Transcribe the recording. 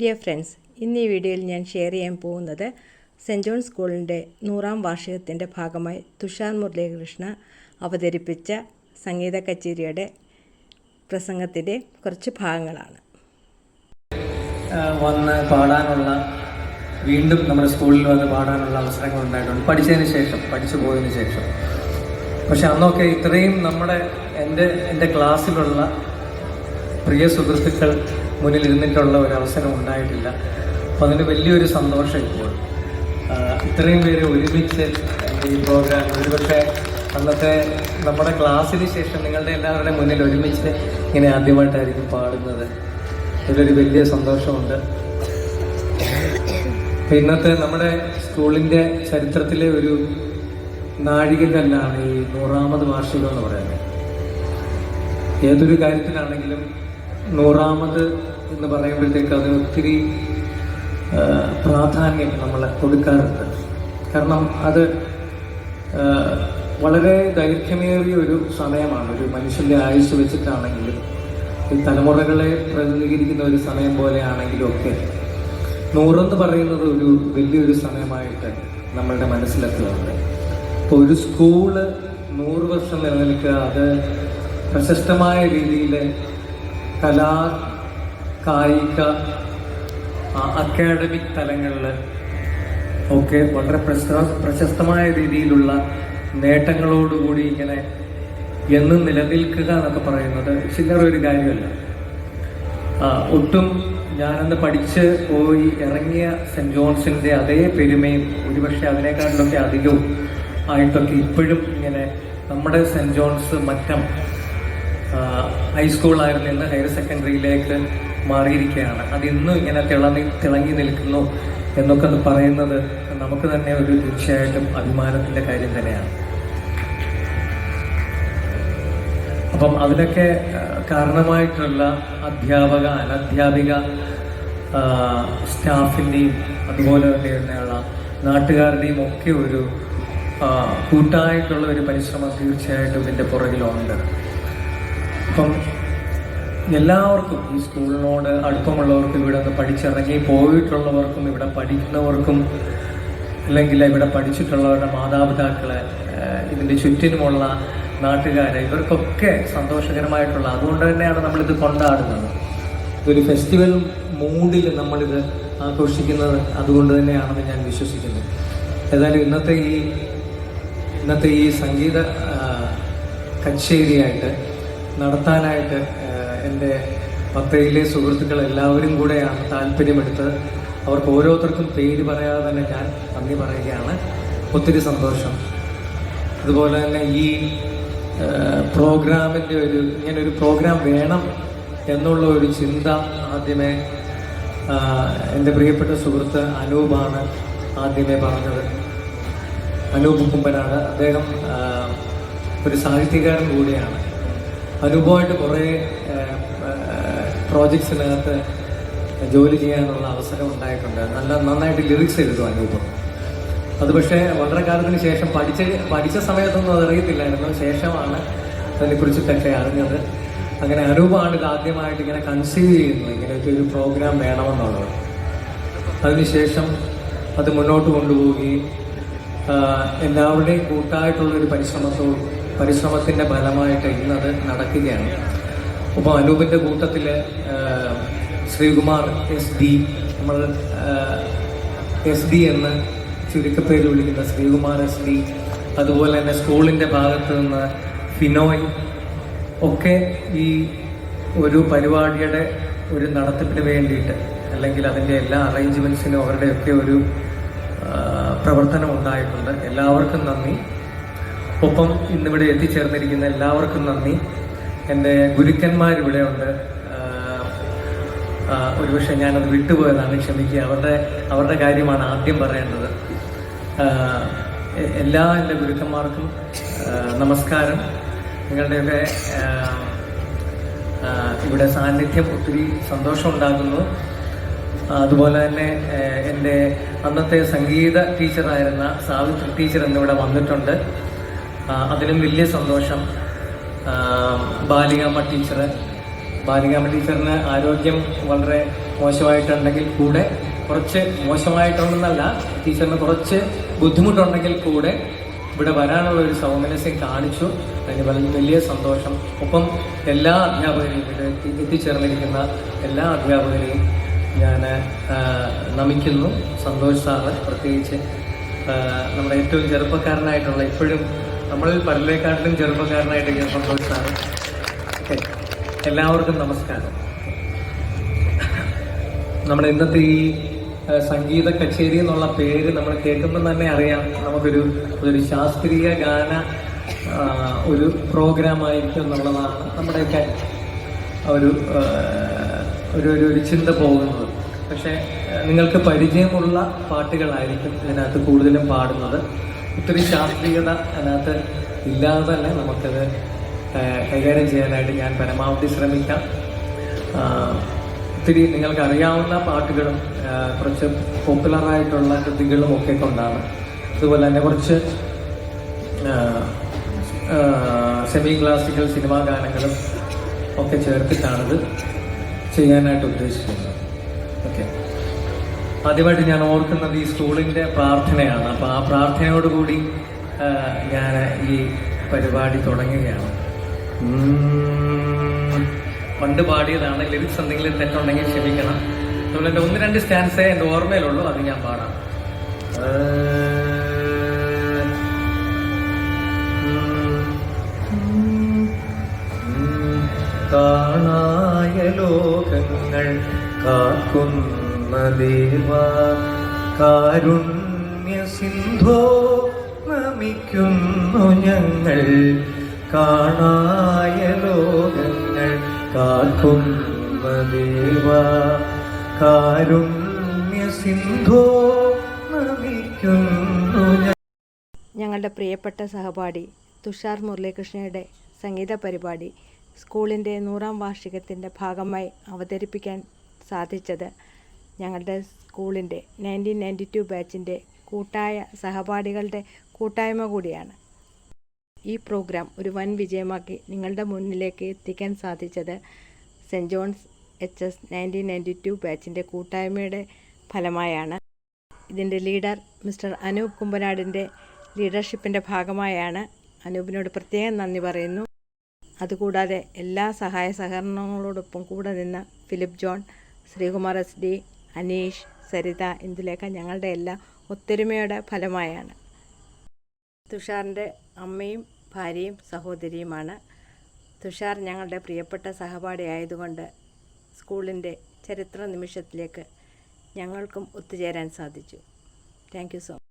Dear friends ഇന്ന് ഈ വീഡിയോയിൽ ഞാൻ ഷെയർ ചെയ്യാൻ പോകുന്നത് സെന്റ് ജോൺ സ്കൂളിന്റെ നൂറാം വാർഷികത്തിന്റെ ഭാഗമായി തുഷാർ മുരളീകൃഷ്ണ അവതരിപ്പിച്ച സംഗീത കച്ചേരിയുടെ പ്രസംഗത്തിന്റെ കുറച്ച് ഭാഗങ്ങളാണ്. വന്ന് പാടാനുള്ള വീണ്ടും നമ്മുടെ സ്കൂളിൽ വന്ന് പാടാനുള്ള അവസരങ്ങൾ ഉണ്ടായിട്ടുണ്ട്. പഠിച്ചതിന് ശേഷം പഠിച്ചു പോയതിന് ശേഷം. പക്ഷെ അന്നൊക്കെ ഇത്രയും നമ്മുടെ എന്റെ എന്റെ ക്ലാസ്സിലുള്ള പ്രിയ സുഹൃത്തുക്കൾ മുന്നിൽ ഇരുന്നിട്ടുള്ള ഒരു അവസരം ഉണ്ടായിട്ടില്ല. അപ്പം അതിന് വലിയൊരു സന്തോഷം ഇപ്പോൾ. ഇത്രയും പേര് ഒരുമിച്ച് ഈ പ്രോഗ്രാം ഒരുപക്ഷെ അന്നത്തെ നമ്മുടെ ക്ലാസ്സിന് ശേഷം നിങ്ങളുടെ എല്ലാവരുടെയും മുന്നിൽ ഒരുമിച്ച് ഇങ്ങനെ ആദ്യമായിട്ടായിരിക്കും പാടുന്നത്. ഇതിലൊരു വലിയ സന്തോഷമുണ്ട്. ഇന്നത്തെ നമ്മുടെ സ്കൂളിന്റെ ചരിത്രത്തിലെ ഒരു നാഴികക്കല്ലാണ് ഈ നൂറാമത് വാർഷികം എന്ന് പറയുന്നത്. ഏതൊരു കാര്യത്തിലാണെങ്കിലും നൂറാമത് എന്ന് പറയുമ്പോഴത്തേക്ക് അത് ഒത്തിരി പ്രാധാന്യം നമ്മൾ കൊടുക്കാറുണ്ട്. കാരണം അത് വളരെ ദൈർഘ്യമേറിയ ഒരു സമയമാണ്. ഒരു മനുഷ്യന്റെ ആയുസ് വെച്ചിട്ടാണെങ്കിലും ഈ തലമുറകളെ പ്രതിനിധീകരിക്കുന്ന ഒരു സമയം പോലെയാണെങ്കിലും ഒക്കെ നൂറെന്ന് പറയുന്നത് ഒരു വലിയൊരു സമയമായിട്ട് നമ്മളുടെ മനസ്സിലെത്തുന്നുണ്ട്. ഇപ്പോൾ ഒരു സ്കൂൾ നൂറ് വർഷം നിലനിൽക്കുക അത് പ്രശസ്തമായ രീതിയിൽ കലാ കായിക അക്കാഡമിക് തലങ്ങളിൽ ഒക്കെ വളരെ പ്രശസ്ത പ്രശസ്തമായ രീതിയിലുള്ള നേട്ടങ്ങളോടുകൂടി ഇങ്ങനെ എന്നും നിലനിൽക്കുക എന്നൊക്കെ പറയുന്നത് ചില്ലറ ഒരു കാര്യമല്ല. ഒട്ടും ഞാനന്ന് പഠിച്ച് പോയി ഇറങ്ങിയ സെന്റ് ജോൺസിന്റെ അതേ പെരുമയും ഒരുപക്ഷെ അതിനേക്കാട്ടിലൊക്കെ അധികവും ആയിട്ടൊക്കെ ഇപ്പോഴും ഇങ്ങനെ നമ്മുടെ സെന്റ് ജോൺസ് മറ്റം ഹൈസ്കൂളായിരുന്നു നിന്ന് ഹയർ സെക്കൻഡറിയിലേക്ക് മാറിയിരിക്കുകയാണ്. അതിന്നും ഇങ്ങനെ തിളങ്ങി തിളങ്ങി നിൽക്കുന്നു എന്നൊക്കെ പറയുന്നത് നമുക്ക് തന്നെ ഒരു തീർച്ചയായിട്ടും അഭിമാനത്തിന്റെ കാര്യം തന്നെയാണ്. അപ്പം അതിനൊക്കെ കാരണമായിട്ടുള്ള അധ്യാപക അനധ്യാപിക സ്റ്റാഫിന്റെയും അതുപോലെ തന്നെയുള്ള നാട്ടുകാരുടെയും ഒക്കെ ഒരു കൂട്ടായിട്ടുള്ള ഒരു പരിശ്രമം തീർച്ചയായിട്ടും ഇതിന്റെ പുറകിലുണ്ട്. അപ്പം എല്ലാവർക്കും ഈ സ്കൂളിനോട് അടുപ്പമുള്ളവർക്കും ഇവിടെ നിന്ന് പഠിച്ചിറങ്ങി പോയിട്ടുള്ളവർക്കും ഇവിടെ പഠിക്കുന്നവർക്കും അല്ലെങ്കിൽ ഇവിടെ പഠിച്ചിട്ടുള്ളവരുടെ മാതാപിതാക്കളെ ഇതിന്റെ ചുറ്റിനുമുള്ള നാട്ടുകാർ ഇവർക്കൊക്കെ സന്തോഷകരമായിട്ടുള്ള അതുകൊണ്ട് തന്നെയാണ് നമ്മളിത് കൊണ്ടാടുന്നത്. ഒരു ഫെസ്റ്റിവൽ മൂഡിൽ നമ്മളിത് ആഘോഷിക്കുന്നത് അതുകൊണ്ട് തന്നെയാണെന്ന് ഞാൻ വിശ്വസിക്കുന്നു. ഏതായാലും ഇന്നത്തെ ഈ ഇന്നത്തെ ഈ സംഗീത കച്ചേരിയായിട്ട് നടത്താനായിട്ട് എന്റെ പത്തയിലെ സുഹൃത്തുക്കൾ എല്ലാവരും കൂടെയാണ് താല്പര്യമെടുത്ത് അവർക്ക് ഓരോരുത്തർക്കും പേര് പറയാതെ തന്നെ ഞാൻ നന്ദി പറയുകയാണ്. ഒത്തിരി സന്തോഷം. അതുപോലെ തന്നെ ഈ പ്രോഗ്രാമിന്റെ ഒരു ഇങ്ങനെ ഒരു പ്രോഗ്രാം വേണം എന്നുള്ള ഒരു ചിന്ത ആദ്യമേ എന്റെ പ്രിയപ്പെട്ട സുഹൃത്ത് അനൂപാണ് ആദ്യമേ പറഞ്ഞത്. അനൂപ് കുമ്പനാണ്. അദ്ദേഹം ഒരു സാഹിത്യകാരൻ കൂടിയാണ്. അനൂപമായിട്ട് കുറേ പ്രോജക്ട്സിനകത്ത് ജോലി ചെയ്യാനുള്ള അവസരം ഉണ്ടായിട്ടുണ്ട്. നല്ല നന്നായിട്ട് ലിറിക്സ് എഴുതും അനൂപ് അത് പക്ഷേ വളരെ കാലത്തിന് ശേഷം പഠിച്ച പഠിച്ച സമയത്തൊന്നും അതറിയത്തില്ലായിരുന്നു ശേഷമാണ് അതിനെക്കുറിച്ചിട്ടൊക്കെ അറിഞ്ഞത്. അങ്ങനെ അനൂപാണ് ഇത് ആദ്യമായിട്ട് ഇങ്ങനെ കൺസീവ് ചെയ്യുന്നത് ഇങ്ങനെയൊക്കെ ഒരു പ്രോഗ്രാം വേണമെന്നുള്ളത്. അതിനുശേഷം അത് മുന്നോട്ട് കൊണ്ടുപോവുകയും എല്ലാവരുടെയും കൂട്ടായിട്ടുള്ള ഒരു പരിശ്രമത്തോ പരിശ്രമത്തിന്റെ ഫലമായിട്ട് ഇന്നത് നടക്കുകയാണ്. അപ്പോൾ അനൂപിന്റെ കൂട്ടത്തിൽ ശ്രീകുമാർ എസ് ഡി നമ്മൾ എസ് ഡി എന്ന് ചുരുക്കപ്പേര് വിളിക്കുന്ന ശ്രീകുമാർ എസ് ഡി അതുപോലെ തന്നെ സ്കൂളിന്റെ ഭാഗത്ത് നിന്ന് ഫിനോയ് ഒക്കെ ഈ ഒരു പരിപാടിയുടെ ഒരു നടത്തിപ്പിന് വേണ്ടിയിട്ട് അല്ലെങ്കിൽ അതിന്റെ എല്ലാ അറേഞ്ച്മെന്റ്സിനും അവരുടെയൊക്കെ ഒരു പ്രവർത്തനം ഉണ്ടായിട്ടുണ്ട്. എല്ലാവർക്കും നന്ദി. ഒപ്പം ഇന്നിവിടെ എത്തിച്ചേർന്നിരിക്കുന്ന എല്ലാവർക്കും നന്ദി. എന്റെ ഗുരുക്കന്മാരിവിടെ ഉണ്ട്. ഒരുപക്ഷെ ഞാനത് വിട്ടുപോയതാണ് ക്ഷമിക്കുക. അവരുടെ അവരുടെ കാര്യമാണ് ആദ്യം പറയേണ്ടത്. എല്ലാ എന്റെ ഗുരുക്കന്മാർക്കും നമസ്കാരം. നിങ്ങളുടെയൊക്കെ ഇവിടെ സാന്നിധ്യം ഒത്തിരി സന്തോഷമുണ്ടാകുന്നു. അതുപോലെ തന്നെ എന്റെ അന്നത്തെ സംഗീത ടീച്ചറായിരുന്ന സാവിത്രി ടീച്ചർ എന്നിവിടെ വന്നിട്ടുണ്ട്. അതിലും വലിയ സന്തോഷം. ബാലികാമ ബാലികാമ്മ ടീച്ചർ ബാലികാമ്മ ടീച്ചറിന് ആരോഗ്യം വളരെ മോശമായിട്ടുണ്ടെങ്കിൽ കൂടെ കുറച്ച് മോശമായിട്ടുണ്ടെന്നല്ല ടീച്ചറിന് കുറച്ച് ബുദ്ധിമുട്ടുണ്ടെങ്കിൽ കൂടെ ഇവിടെ വരാനുള്ള ഒരു സൗമനസ്യം കാണിച്ചു. അതിന് വളരെ വലിയ സന്തോഷം. ഒപ്പം എല്ലാ അധ്യാപകരെയും ഇവിടെ എത്തി എത്തിച്ചേർന്നിരിക്കുന്ന എല്ലാ അധ്യാപകരെയും ഞാൻ നമിക്കുന്നു. സന്തോഷ് സാറ് പ്രത്യേകിച്ച് നമ്മുടെ ഏറ്റവും ചെറുപ്പക്കാരനായിട്ടുള്ള ഇപ്പോഴും നമ്മളിൽ പലരെക്കാട്ടിലും ചെറുപ്പക്കാരനായിട്ട് ഞാൻ സന്തോഷിച്ചാണ് എല്ലാവർക്കും നമസ്കാരം. നമ്മുടെ ഇന്നത്തെ ഈ സംഗീത കച്ചേരി എന്നുള്ള പേര് നമ്മൾ കേൾക്കുമ്പോൾ തന്നെ അറിയാം. നമുക്കൊരു ഒരു ശാസ്ത്രീയ ഗാന ഒരു പ്രോഗ്രാം ആയിരിക്കും എന്നുള്ളതാണ് നമ്മുടെയൊക്കെ ഒരു ഒരു ഒരു ചിന്ത പോകുന്നത്. പക്ഷേ നിങ്ങൾക്ക് പരിചയമുള്ള പാട്ടുകളായിരിക്കും ഇതിനകത്ത് കൂടുതലും പാടുന്നത്. ഒത്തിരി ശാസ്ത്രീയത അതിനകത്ത് ഇല്ലാതെ തന്നെ നമുക്കത് കൈകാര്യം ചെയ്യാനായിട്ട് ഞാൻ പരമാവധി ശ്രമിക്കാം. ഒത്തിരി നിങ്ങൾക്ക് അറിയാവുന്ന പാട്ടുകളും കുറച്ച് പോപ്പുലറായിട്ടുള്ള കൃതികളും ഒക്കെ കൊണ്ടാണ്. അതുപോലെ തന്നെ കുറച്ച് സെമി ക്ലാസിക്കൽ സിനിമാ ഗാനങ്ങളും ഒക്കെ ചേർത്തിട്ടാണിത് ചെയ്യാനായിട്ട് ഉദ്ദേശിക്കുന്നത്. ഓക്കെ ആദ്യമായിട്ട് ഞാൻ ഓർക്കുന്നത് ഈ സ്കൂളിന്റെ പ്രാർത്ഥനയാണ് അപ്പോൾ ആ പ്രാർത്ഥനയോടുകൂടി കൂടി ഞാൻ ഈ പരിപാടി തുടങ്ങുകയാണ് പണ്ട് പാടിയതാണ് ലിറിക്സ് എന്തെങ്കിലും തെറ്റുണ്ടെങ്കിൽ ക്ഷമിക്കണം അതുപോലെ എന്റെ ഒന്ന് രണ്ട് സ്റ്റാൻസേ എന്റെ ഓർമ്മയിലുള്ളൂ അത് ഞാൻ പാടാം. കാണായ ലോകങ്ങൾ കാക്കുന്ന ദേവ കാരുണ്യ സിന്ധോ നമിക്കുന്നു ഞങ്ങൾ. കാണായ ലോകങ്ങൾ കാക്കുന്ന ദേവ കാരുണ്യ സിന്ധോ നമിക്കുന്നു ഞങ്ങളുടെ പ്രിയപ്പെട്ട സഹപാഠി തുഷാർ മുരളീകൃഷ്ണയുടെ സംഗീത പരിപാടി സ്കൂളിന്റെ നൂറാം വാർഷികത്തിന്റെ ഭാഗമായി അവതരിപ്പിക്കാൻ സാധിച്ചത് ഞങ്ങളുടെ സ്കൂളിന്റെ നയന്റീൻ നയന്റി ടു ബാച്ചിന്റെ കൂട്ടായ സഹപാഠികളുടെ കൂട്ടായ്മ കൂടിയാണ്. ഈ പ്രോഗ്രാം ഒരു വൻ വിജയമാക്കി നിങ്ങളുടെ മുന്നിലേക്ക് എത്തിക്കാൻ സാധിച്ചത് saint John's H S nineteen ninety two ബാച്ചിന്റെ കൂട്ടായ്മയുടെ ഫലമായാണ്. ഇതിന്റെ ലീഡർ മിസ്റ്റർ അനൂപ് കുമ്പനാടിന്റെ ലീഡർഷിപ്പിന്റെ ഭാഗമായാണ് അനൂപിനോട് പ്രത്യേകം നന്ദി പറയുന്നു. അതുകൂടാതെ എല്ലാ സഹായ സഹകരണങ്ങളോടൊപ്പം കൂടെ നിന്ന Philip John Sreekumar S D Aneesh Saritha Indulekha ഞങ്ങളുടെ എല്ലാം ഒത്തൊരുമയുടെ ഫലമായാണ്. തുഷാറിന്റെ അമ്മയും ഭാര്യയും സഹോദരിയുമാണ്. തുഷാർ ഞങ്ങളുടെ പ്രിയപ്പെട്ട സഹപാഠി ആയതുകൊണ്ട് സ്കൂളിന്റെ ചരിത്ര നിമിഷത്തിലേക്ക് ഞങ്ങൾക്കും ഒത്തുചേരാൻ സാധിച്ചു. Thank you so